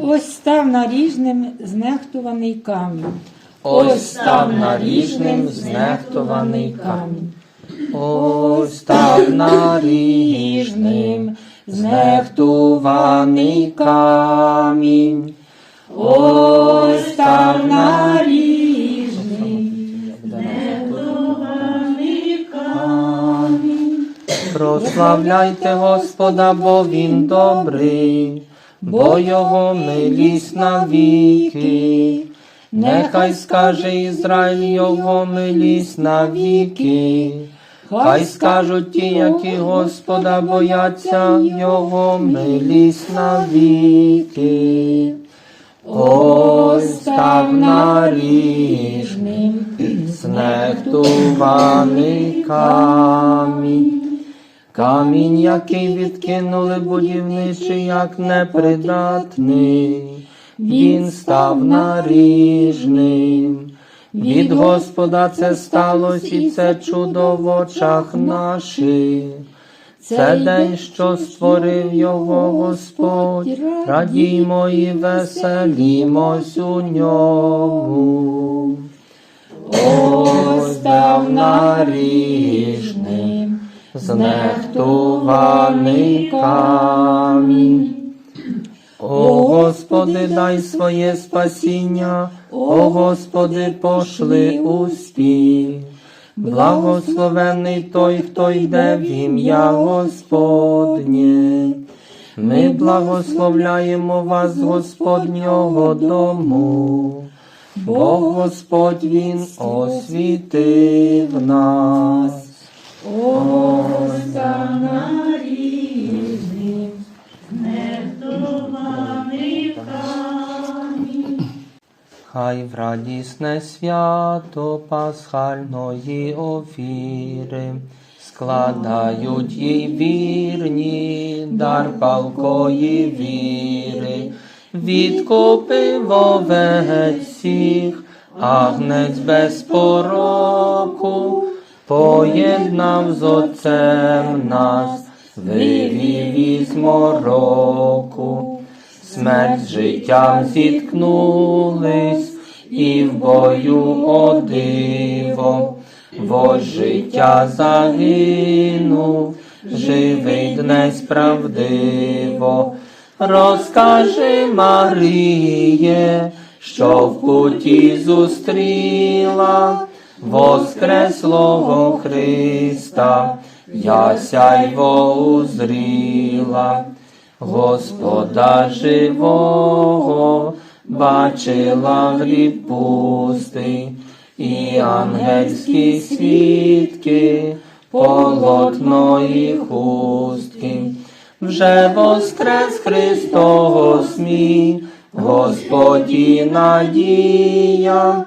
Ось став наріжним знехтуваний камінь. Ось став наріжним знехтований камінь. Ось став наріжним знехтуваний камінь. Ось став наріжним. Прославляйте Господа, бо Він добрий, бо Його милість навіки. Нехай скаже Ізраїль Його милість навіки. Хай скажуть ті, які Господа бояться, Його милість навіки. Ось став наріжним, знехтуваний камінь. Камінь, який відкинули будівничі, як непридатний, він став наріжним. Від Господа це сталося, і це чудо в очах наших. Це день, що створив його Господь, радіймо і веселімось у ньому. Ось став наріжним, знехтуваний камінь. О Господи, дай своє спасіння, о Господи, пошли успіх. Благословений той, хто йде в ім'я Господнє. Ми благословляємо вас Господнього дому, бо Господь Він освітив нас. Хай в радісне свято пасхальної офіри складають їй вірні дар палкої віри, відкупив овець всіх, агнець без пороку, поєднав з отцем нас, вивів із мороку. Смерть з життям зіткнулись, і в бою о диво, во життя загинув, живий днесь правдиво. Розкажи Маріє, що в путі зустріла воскреслого Христа, я сяйво узріла. Господа живого бачила гріб пустий, і ангельські свідки, полотно і хустки. Вже воскрес Христос мій, Господі надія,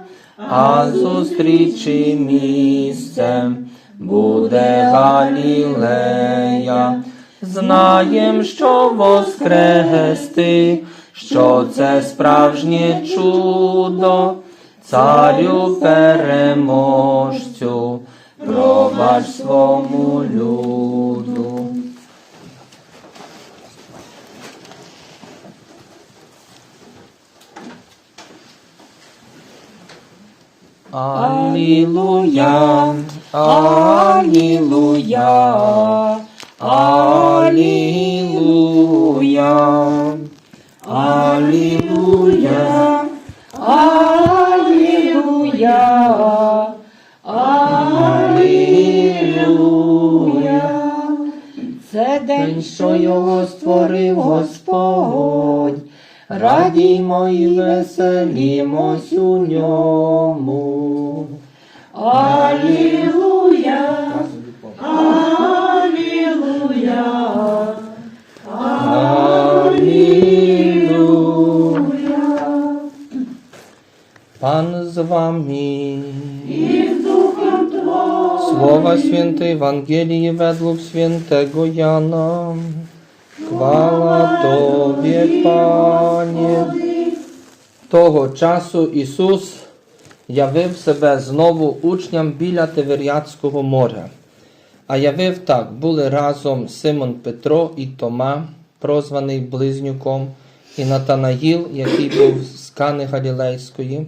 а зустрічі місцем буде Галілея. Знаєм, що воскрести, що це справжнє чудо, царю переможцю, пробач свому люду. Алілуя, Алілуя, Алілуя, Алілуя, Алілуя. Алілуя. Це День, що його створив Господь, радіймо і веселімось у ньому. Алілуя. Алілуя. Алілуя. Пан з вами. Słowa Świętej Ewangelii według świętego Jana. Chwała Tobie, Panie. Того часу Ісус явив себе знову учням біля Тиверіадського моря. А явив так, були разом Симон Петро і Тома, прозваний Близнюком, і Натанаїл, який був з Кани Галілейської,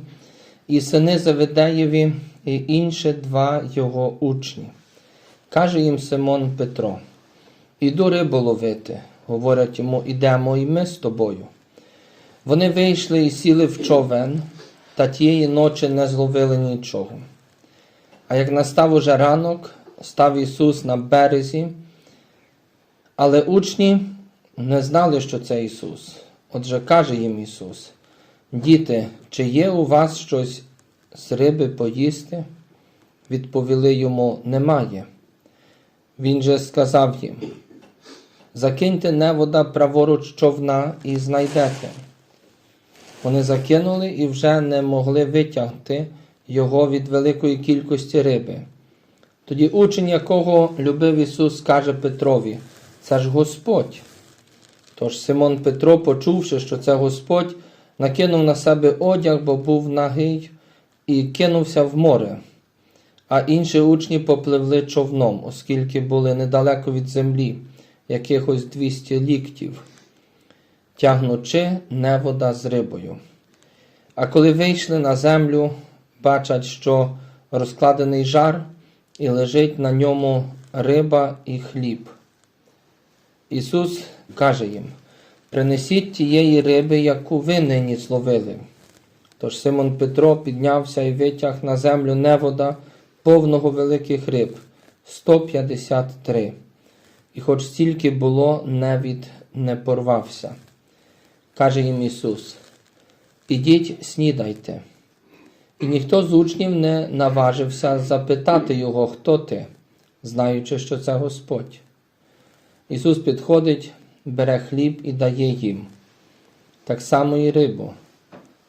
і сини Заведеєві, і інші два його учні. Каже їм Симон Петро: Іду рибу ловити. Говорять йому, ідемо і ми з тобою. Вони вийшли і сіли в човен, та тієї ночі не зловили нічого. А як настав уже ранок, став Ісус на березі, але учні не знали, що це Ісус. Отже, каже їм Ісус: Діти, чи є у вас щось з риби поїсти? Відповіли йому, немає. Він же сказав їм: Закиньте невода праворуч човна і знайдете. Вони закинули і вже не могли витягти його від великої кількості риби. Тоді учень, якого любив Ісус, каже Петрові: Це ж Господь. Тож Симон Петро, почувши, що це Господь, накинув на себе одяг, бо був нагий, і кинувся в море. А інші учні попливли човном, оскільки були недалеко від землі, якихось 200 ліктів, тягнучи невода з рибою. А коли вийшли на землю, бачать, що розкладений жар, і лежить на ньому риба і хліб. Ісус каже їм: Принесіть тієї риби, яку ви нині зловили. Тож Симон Петро піднявся і витяг на землю невода повного великих риб 153. І хоч стільки було, невід не порвався. Каже їм Ісус: Ідіть, снідайте. І ніхто з учнів не наважився запитати його, хто ти, знаючи, що це Господь. Ісус підходить, бере хліб і дає їм. Так само і рибу.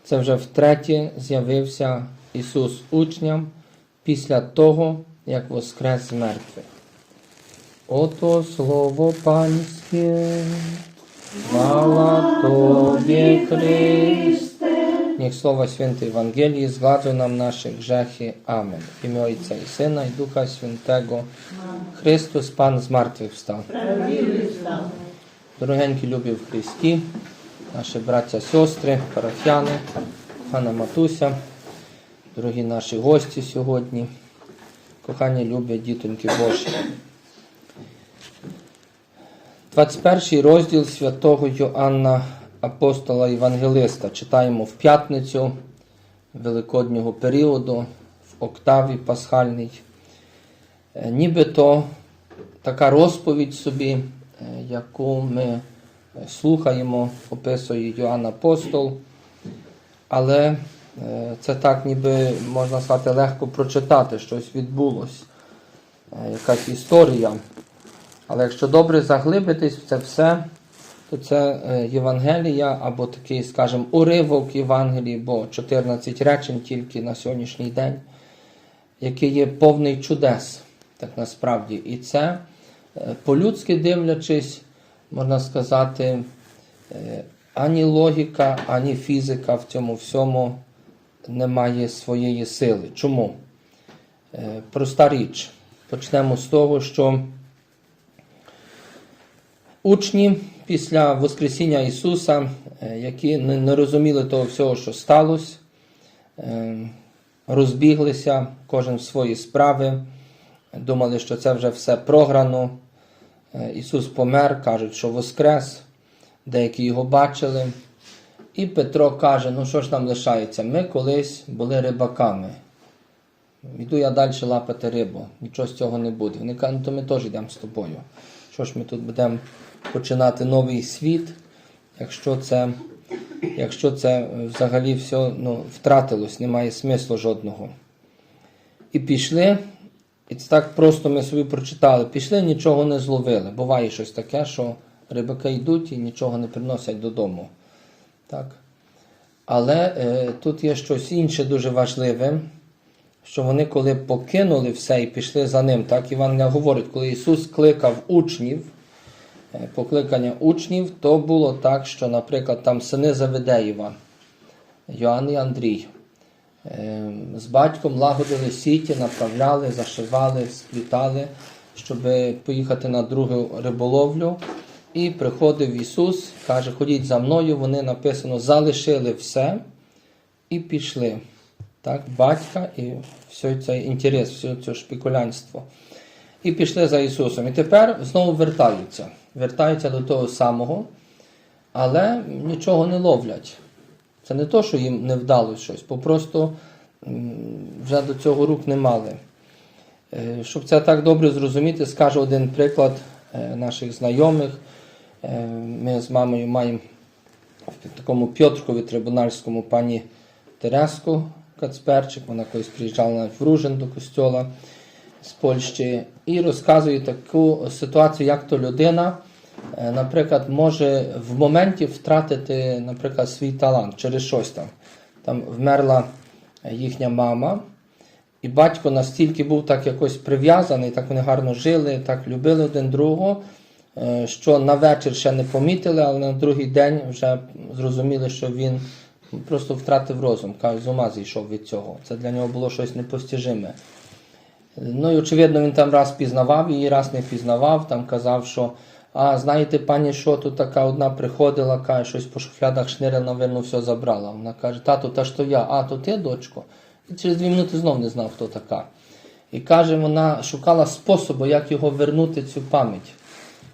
Це вже втретє з'явився Ісус учням після того, як воскрес з мертвих. Ото слово Панське, слава Тобі, Христе. Niech Słowa Świętej Ewangelii zgładzą nam nasze grzechy. Amen. W imię Ojca i Syna i Ducha Świętego. Chrystus Pan zmartwychwstał. Дорогенькі любі в Христі, наші браття, сестри, парафіяни, пана Матуся, дорогі наші гості сьогодні, кохані любі дітоньки Божі. 21 розділ святого Йоанна Апостола Євангелиста читаємо в п'ятницю Великоднього періоду, в октаві Пасхальній. Е, Нібито така розповідь собі, е, яку ми слухаємо, описує Йоанн Апостол, але е, це так, ніби можна сказати, легко прочитати, щось відбулось, е, якась історія. Але якщо добре заглибитись в це все, то це е, Євангелія або такий, скажімо, уривок Євангелії, бо 14 речень тільки на сьогоднішній день, який є повний чудес, так насправді. І це е, по-людськи дивлячись, можна сказати, е, ані логіка, ані фізика в цьому всьому не має своєї сили. Чому? Проста річ. Почнемо з того, що Учні після Воскресіння Ісуса, е, які не розуміли того всього, що сталося, е, розбіглися, кожен в свої справи, думали, що це вже все програно. Е, Ісус помер, кажуть, що Воскрес, деякі його бачили. І Петро каже: ну що ж нам лишається? Ми колись були рибаками. Йду я далі лапати рибу, нічого з цього не буде. Вони кажуть, ну то ми теж йдемо з тобою. Що ж ми тут будемо починати новий світ, якщо це, якщо це взагалі все ну, втратилось, немає смислу жодного. І пішли, і це так просто ми собі прочитали. Пішли, нічого не зловили. Буває щось таке, що рибаки йдуть і нічого не приносять додому. Так? Але е, тут є щось інше дуже важливе, що вони, коли покинули все і пішли за ним, так Іван говорить, коли Ісус кликав учнів, покликання учнів, то було так, що, наприклад, там сини Заведеєва, Йоанн і Андрій, е, з батьком лагодили сіті, направляли, зашивали, сплітали, щоб поїхати на другу риболовлю. І приходив Ісус, каже, ходіть за мною. Вони написано, залишили все і пішли. Так, батька і все цей інтерес, все це шпікулянство. І пішли за Ісусом. І тепер знову вертаються. Вертаються до того самого, але нічого не ловлять. Це не то, що їм не вдалося щось, бо просто вже до цього рук не мали. Е, Щоб це так добре зрозуміти, скажу один приклад е, наших знайомих. Е, Ми з мамою маємо в такому Пьотрові трибунальському пані Тереску Кацперчик, вона колись приїжджала навіть в Ружин до костьола з Польщі, і розказує таку ситуацію, як то людина, е, наприклад, може в моменті втратити, наприклад, свій талант через щось там. Там вмерла їхня мама, і батько настільки був так якось прив'язаний, так вони гарно жили, так любили один другого, е, що на вечір ще не помітили, але на другий день вже зрозуміли, що він просто втратив розум, каже, з ума зійшов від цього. Це для нього було щось непостижиме. Ну і очевидно, він там раз пізнавав її, раз не пізнавав, там казав, що а знаєте, пані, що тут така одна приходила, каже, щось по шуфлядах шнирила, напевно, все забрала. Вона каже, тату, та ж то я, а то ти, дочко. І через дві минути знов не знав, хто така. І каже, вона шукала способу, як його вернути цю пам'ять.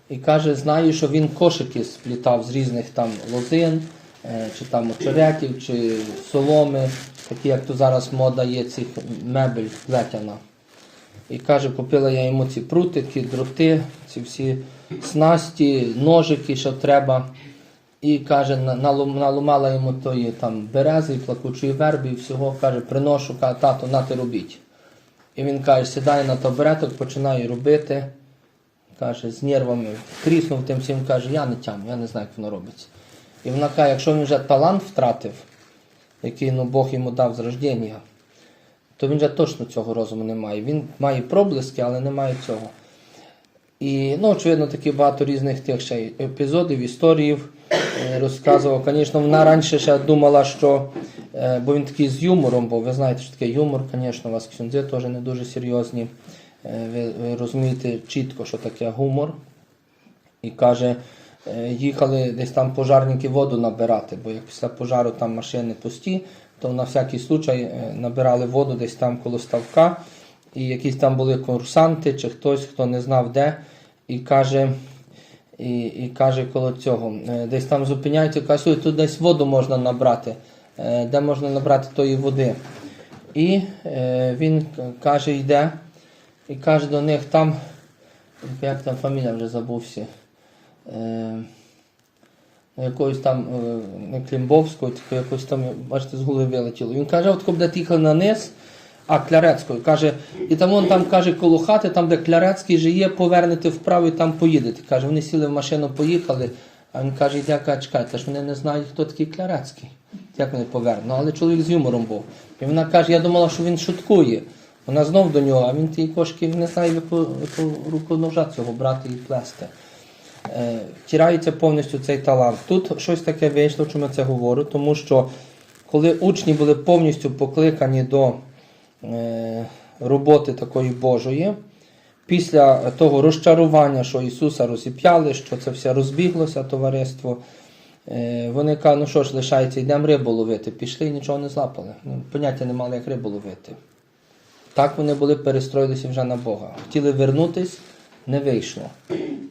І каже, знаю, що він кошики сплітав з різних там лозин, е, чи там очеретів, чи соломи, такі, як то зараз мода є, цих мебель плетяна. І каже, купила я йому ці прутики, дроти, ці всі снасті, ножики, що треба. І каже, на- наломала йому тої там берези, плакучої верби і всього, каже, приношу, каже, тато, на ти робіть. І він каже, сідає на табуреток, починає робити. Каже, з нервами тріснув тим всім, каже, я не тяму, я не знаю, як воно робиться. І вона каже, якщо він вже талант втратив, який ну, Бог йому дав з рождення, то він вже точно цього розуму не має. Він має проблиски, але не має цього. І, ну, очевидно, такі багато різних тих ще епізодів, історіїв е, розказував. Звісно, вона раніше ще думала, що, е, бо він такий з юмором, бо ви знаєте, що таке юмор, звісно, у вас ксюндзи теж не дуже серйозні. Е, Ви, ви розумієте чітко, що таке гумор. І каже, їхали десь там пожарники воду набирати, бо як після пожару там машини пусті, то на всякий случай е, набирали воду десь там коло ставка. І якісь там були курсанти чи хтось, хто не знав де, і каже, і, і каже коло цього, е, десь там зупиняються, каже, тут десь воду можна набрати, е, де можна набрати тої води. І він каже, йде, і каже до них там, як там фамілія вже забувся. Якоюсь там е, не Клімбовською, тільки якось там, бачите, з голови вилетіло. Він каже, от коли їхали на низ, а Клярецькою, каже, і там он там каже, коло хати, там, де Клярецький же є, повернете вправо і там поїдете. Каже, вони сіли в машину, поїхали, а він каже, каже, чекайте, ж вони не знають, хто такий Клярецький. Як вони повернуть? Ну, але чоловік з юмором був. І вона каже, я думала, що він шуткує. Вона знов до нього, а він ті кошки не знає, яку, руку ножа цього брати і плести е, втирається повністю цей талант. Тут щось таке вийшло, чому я це говорю, тому що коли учні були повністю покликані до е, роботи такої Божої, після того розчарування, що Ісуса розіп'яли, що це все розбіглося, товариство, е, вони кажуть, ну що ж, лишається, йдемо рибу ловити. Пішли і нічого не злапали. Ну, поняття не мали, як рибу ловити. Так вони були перестроїлися вже на Бога. Хотіли вернутись, не вийшло.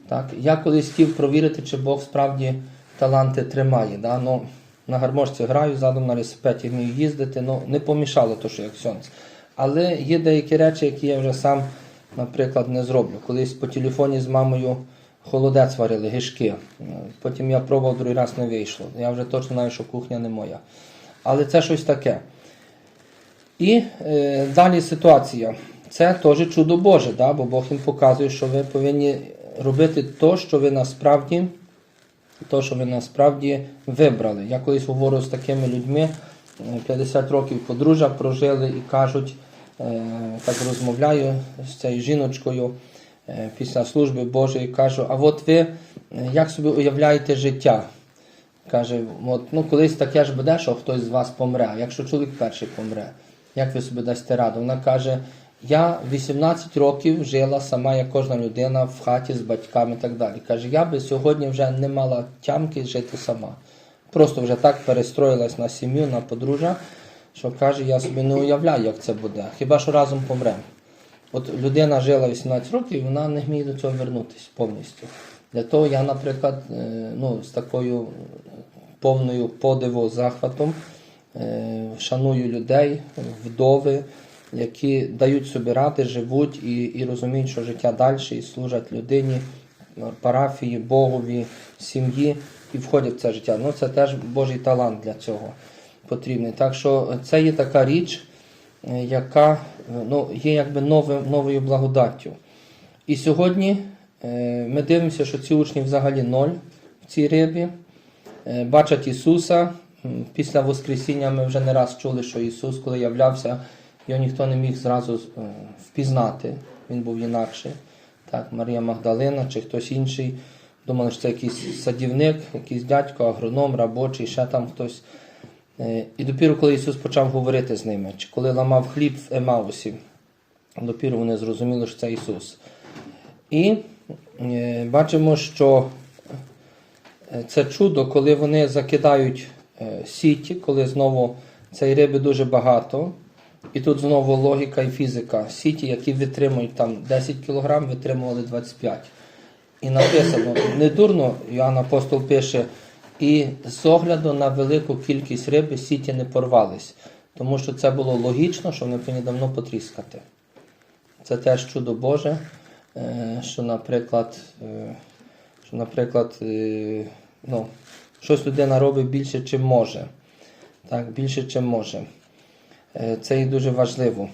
Так? Я колись хотів провірити, чи Бог справді таланти тримає. Да? Ну, на гармошці граю, задом на велосипеді вмію їздити, ну, не помішало то, що як сонце. Але є деякі речі, які я вже сам, наприклад, не зроблю. Колись по телефоні з мамою холодець варили, гишки. Потім я пробував другий раз не вийшло. Я вже точно знаю, що кухня не моя. Але це щось таке. І е, далі ситуація. Це теж чудо Боже, да? бо Бог їм показує, що ви повинні робити те, що ви насправді, то, що ви насправді вибрали. Я колись говорю з такими людьми, е, 50 років подружжя прожили і кажуть, е, так розмовляю з цією жіночкою е, після служби Божої, кажу, а от ви е, як собі уявляєте життя? Каже, от, ну колись таке ж буде, що хтось з вас помре, якщо чоловік перший помре, як ви собі дасте раду? Вона каже, Я 18 років жила сама, як кожна людина, в хаті з батьками і так далі. Каже, я би сьогодні вже не мала тямки жити сама. Просто вже так перестроїлась на сім'ю, на подружжя, що каже, я собі не уявляю, як це буде. Хіба що разом помремо. От людина жила 18 років, і вона не вміє до цього вернутися повністю. Для того я, наприклад, е, ну, з такою повною подиву, захватом е, шаную людей, вдови, які дають собі ради, живуть і, і розуміють, що життя далі, і служать людині, парафії, Богові, сім'ї і входять в це життя. Ну, це теж Божий талант для цього потрібний. Так що це є така річ, е, яка е, ну, є якби новим, новою благодаттю. І сьогодні е, ми дивимося, що ці учні взагалі ноль в цій рибі. Бачать Ісуса. Після Воскресіння ми вже не раз чули, що Ісус, коли являвся, його ніхто не міг зразу е, впізнати. Він був інакший. Так, Марія Магдалина чи хтось інший. Думали, що це якийсь садівник, якийсь дядько, агроном, робочий, ще там хтось. Е, І допіру, коли Ісус почав говорити з ними, чи коли ламав хліб в Емаусі, допіру вони зрозуміли, що це Ісус. І е, бачимо, що це чудо, коли вони закидають сіті, коли знову цієї риби дуже багато. І тут знову логіка і фізика. Сіті, які витримують там 10 кг, витримували 25. І написано, не дурно, Іоанн Апостол пише, і з огляду на велику кількість риби сіті не порвались, тому що це було логічно, що вони повинні давно потріскати. Це теж чудо Боже, е, що, наприклад, е, що, наприклад е, ну, щось людина робить більше, чим може. Так, більше, чим може. Е, Це і дуже важливо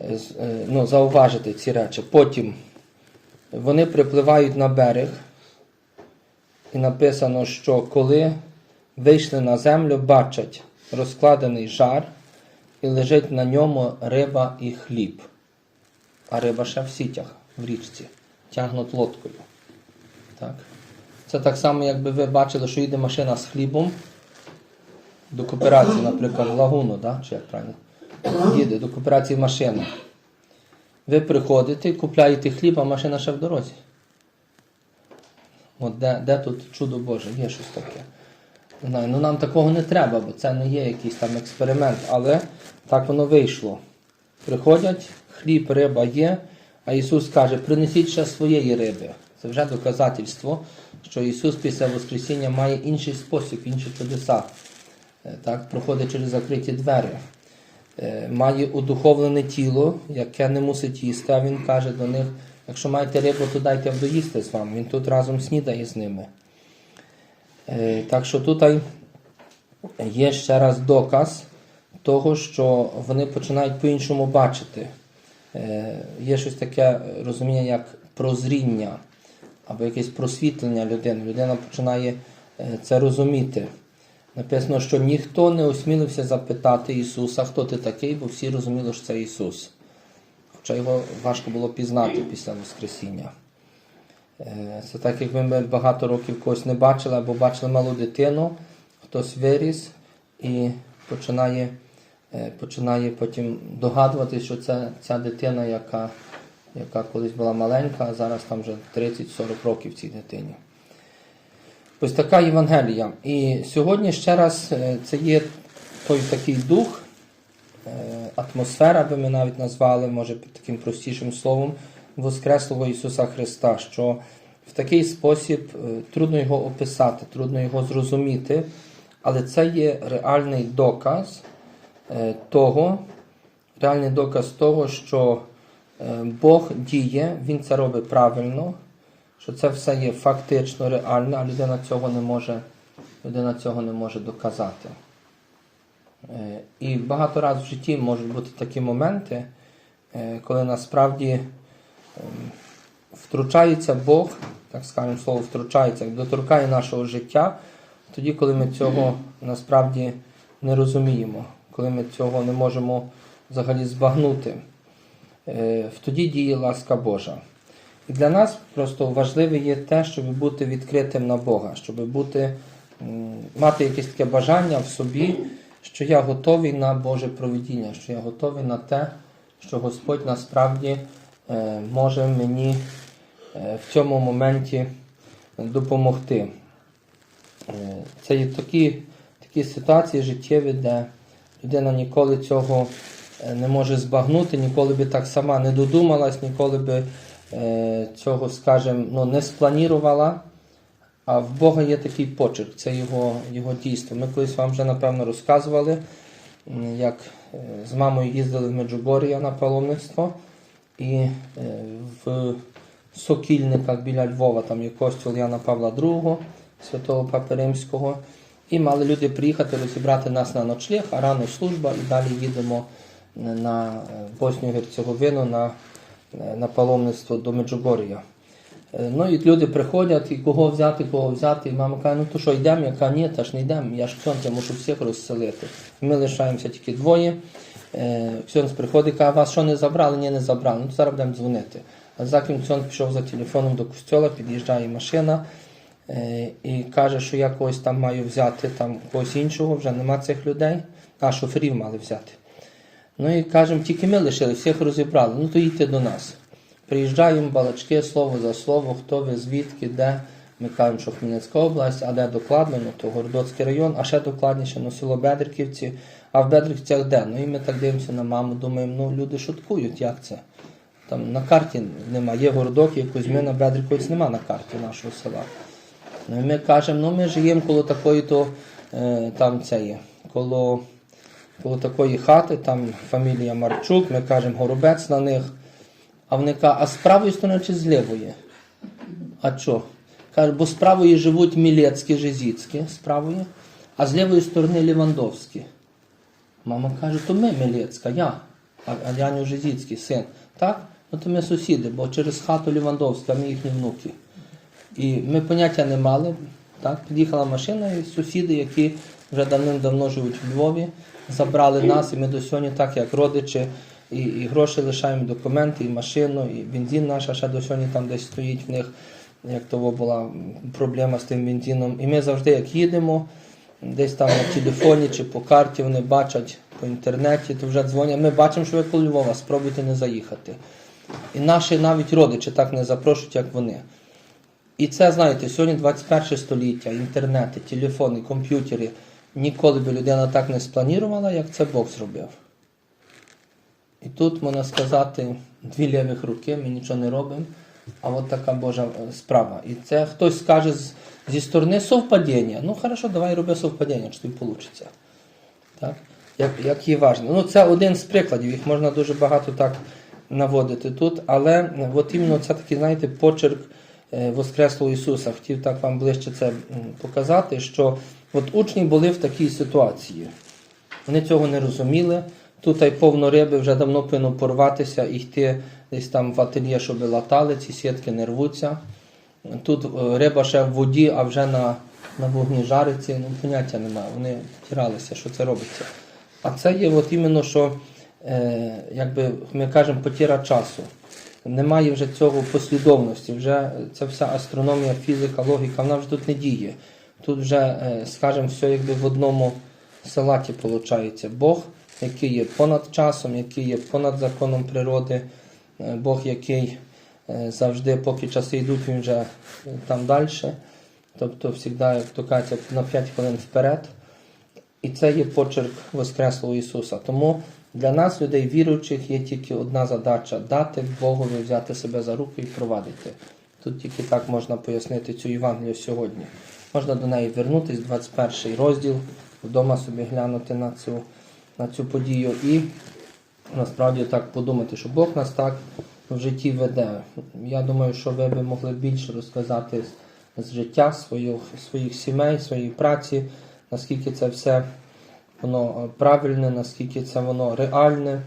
е, е, ну, зауважити ці речі. Потім вони припливають на берег, і написано, що коли вийшли на землю, бачать розкладений жар, і лежить на ньому риба і хліб. А риба ще в сітях в річці, тягнуть лодкою. Так. Це так само, якби ви бачили, що їде машина з хлібом до кооперації, наприклад, лагуну, да? чи як правильно? Їде до кооперації машина. Ви приходите, купляєте хліб, а машина ще в дорозі. От де, де тут чудо Боже, є щось таке. Ну нам такого не треба, бо це не є якийсь там експеримент, але так воно вийшло. Приходять, хліб, риба є, а Ісус каже, принесіть ще своєї риби. Це вже доказательство, що Ісус після Воскресіння має інший спосіб, інші чудеса. Е, Так, проходить через закриті двері. Е, Має удуховлене тіло, яке не мусить їсти, а він каже до них, якщо маєте рибу, то дайте доїсти з вами. Він тут разом снідає з ними. Е, Так що тут є ще раз доказ того, що вони починають по-іншому бачити. Е, Є щось таке розуміння, як прозріння або якесь просвітлення людини. Людина починає це розуміти. Написано, що ніхто не осмілився запитати Ісуса, хто ти такий, бо всі розуміли, що це Ісус. Хоча його важко було пізнати після Воскресіння. Е, Це так, якби ми багато років когось не бачили, або бачили малу дитину, хтось виріс і починає, е, починає потім догадуватися, що це ця дитина, яка, яка колись була маленька, а зараз там вже 30-40 років цій дитині. Ось така Євангелія. І сьогодні ще раз е, це є той такий дух, е, атмосфера, би ми навіть назвали, може таким простішим словом, Воскреслого Ісуса Христа, що в такий спосіб е, трудно його описати, трудно його зрозуміти, але це є реальний доказ того, реальний доказ того, що Бог діє, Він це робить правильно, що це все є фактично реально, а людина цього не може, людина цього не може доказати. Е, І багато разів в житті можуть бути такі моменти, е, коли насправді ем, втручається Бог, так скажемо слово, втручається, доторкає нашого життя, тоді, коли ми цього насправді не розуміємо, коли ми цього не можемо взагалі збагнути. Е, Тоді діє ласка Божа. Для нас просто важливе є те, щоб бути відкритим на Бога, щоб бути, мати якесь таке бажання в собі, що я готовий на Боже провидіння, що я готовий на те, що Господь насправді е, може мені е, в цьому моменті допомогти. Е, Це є такі, такі ситуації життєві, де людина ніколи цього не може збагнути, ніколи би так сама не додумалась, ніколи би цього, скажімо, ну, не спланірувала. А в Бога є такий почерк, це його, його дійство. Ми колись вам вже напевно розказували, як е, з мамою їздили в Меджугор'я на паломництво, і е, в Сокільниках біля Львова там є костюл Яна Павла II, святого Папи Римського. І мали люди приїхати розібрати нас на ночліг, а рано служба, і далі їдемо на е, Боснію Герцеговину на, е, на паломництво до Меджугор'я. Е, Ну і люди приходять, і кого взяти, кого взяти. І мама каже, ну то що, йдемо? Я кажу, ні, та ж не йдемо, я ж я мушу всіх розселити. Ми лишаємося тільки двоє. Е, Ксьонз приходить, каже, вас що не забрали? Ні, не забрали. Ну зараз будемо дзвонити. А заким Ксьонз пішов за телефоном до костьола, під'їжджає машина е, і каже, що я когось там маю взяти, там когось іншого, вже нема цих людей, а шоферів мали взяти. Ну і кажемо, тільки ми лишили, всіх розібрали, ну то їдьте до нас. Приїжджаємо, балачки, слово за слово, хто ви, звідки, де. Ми кажемо, що Хмельницька область, а де докладно, ну то Городоцький район, а ще докладніше, ну село Бедриківці, а в Бедриківцях де? Ну і ми так дивимося на маму, думаємо, ну люди шуткують, як це? Там на карті немає, є городок, є Кузьмина, Бедриківець нема на карті нашого села. Ну і ми кажемо, ну ми живемо коло такої, то е, там це є, коло, коло такої хати, там фамілія Марчук, ми кажемо горобець на них. А вони кажуть, а з правої сторони чи з лівої? А що? Каже, бо з правої живуть Мілецькі, Жизіцькі, з правої, а з лівої сторони Лівандовські. Мама каже, то ми Мілецька, я, а, а Яню Жизіцький, син. Так? Ну то ми сусіди, бо через хату Лівандовська, ми їхні внуки. І ми поняття не мали. Так? Під'їхала машина, і сусіди, які вже давним-давно живуть в Львові, забрали нас, і ми до сьогодні, так як родичі, і, і гроші лишаємо, і документи, і машину, і бензин наш ще до сьогодні там десь стоїть в них, як того була проблема з тим бензином. І ми завжди, як їдемо, десь там на телефоні чи по карті вони бачать по інтернеті, то вже дзвонять. Ми бачимо, що ви коло Львова, спробуйте не заїхати. І наші навіть родичі так не запрошують, як вони. І це, знаєте, сьогодні 21 століття, інтернети, телефони, комп'ютери. Ніколи би людина так не спланувала, як це Бог зробив. І тут можна сказати, дві лівих руки, ми нічого не робимо, а от така Божа е, справа. І це хтось скаже зі сторони совпадіння. Ну, хорошо, давай роби совпадіння, чи тобі вийде. Так? Як, як є важливо. Ну, це один з прикладів, їх можна дуже багато так наводити тут, але е, от іменно це такий, знаєте, почерк е, Воскреслого Ісуса. Хотів так вам ближче це показати, що от учні були в такій ситуації. Вони цього не розуміли. Тут й повно риби вже давно повинно порватися і йти десь там в ательє, щоб латали, ці сітки не рвуться. Тут е, риба ще в воді, а вже на, на вогні жариться, ну поняття немає. Вони втиралися, що це робиться. А це є от іменно, що е, якби ми кажемо, потіра часу. Немає вже цього послідовності, вже ця вся астрономія, фізика, логіка, вона вже тут не діє. Тут вже, е, скажімо, все якби в одному салаті виходить. Бог, який є понад часом, який є понад законом природи, е, Бог, який е, завжди, поки часи йдуть, він вже там далі. Тобто, завжди, як то кажуть, на 5 хвилин вперед. І це є почерк Воскреслого Ісуса. Тому для нас, людей віруючих, є тільки одна задача дати Богові взяти себе за руку і провадити. Тут тільки так можна пояснити цю Євангелію сьогодні. Можна до неї вернутися, 21 розділ, вдома собі глянути на цю, на цю подію і насправді так подумати, що Бог нас так в житті веде. Я думаю, що ви би могли більше розказати з, з життя своїх, своїх сімей, своєї праці, наскільки це все воно е, правильне, наскільки це воно реальне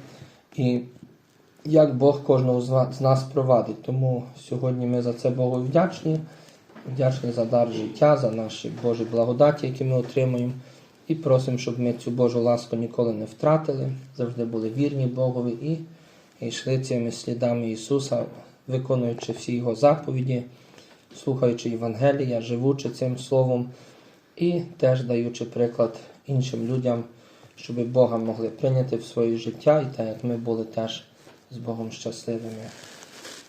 і як Бог кожного з нас провадить. Тому сьогодні ми за це Богу вдячні, вдячні за дар життя, за наші Божі благодаті, які ми отримуємо. І просимо, щоб ми цю Божу ласку ніколи не втратили, завжди були вірні Богові і, і йшли цими слідами Ісуса, виконуючи всі Його заповіді, слухаючи Євангелія, живучи цим Словом і теж даючи приклад іншим людям, щоб Бога могли прийняти в своє життя, і так як ми були теж з Богом щасливими.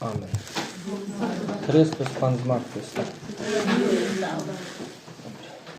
Амен. Христос Пан з Маркуса.